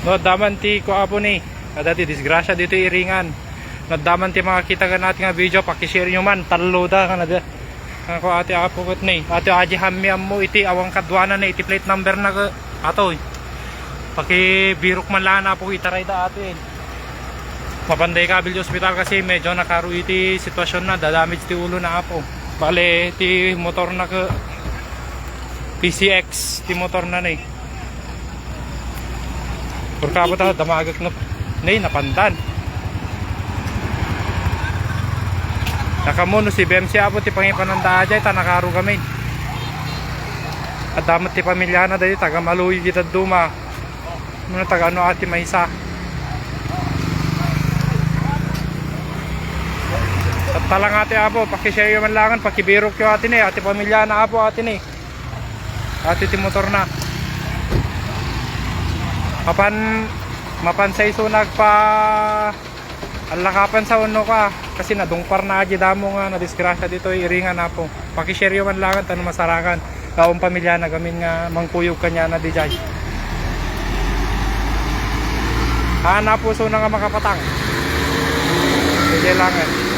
No, daman ti ko apo ni. Kada ti disgrasya dito iringan. No, ti makakita ka natin nga video, pakishare nyo man. Talo da ka na da. Ako ate apo kot ni. Ate aji hammi mo iti awang kadwana na iti plate number na ka. Ato. eh. Paki birok man lang na po itaray da ato eh. Mapanday kabil di ospital kasi medyo nakaru iti sitwasyon na dadamage ti ulo na apo. Bale ti motor na ka PCX ti motor na ni. Purkabo ta damagak na nay napandan. Nakamuno si BMC apo ti pangipananda ajay ta nakaru kami. At damat ti pamilya na dahil taga maluwi kita duma. Muna taga ano ati mahisa. At talang ate apo, pakishare yung manlangan, pakibirok yung atin eh, ate pamilya na apo atin eh. Ate ti motor na. Mapan mapansay sunag pa alakapan sa uno ka kasi nadungpar na aji damo nga na disgrasya dito iringan na po. Pakishare yung manlangan tanong masarakan. Kaong pamilya na gamin nga mangkuyog kanya na di jay. Hanap puso na nga makapatang. Sige lang eh.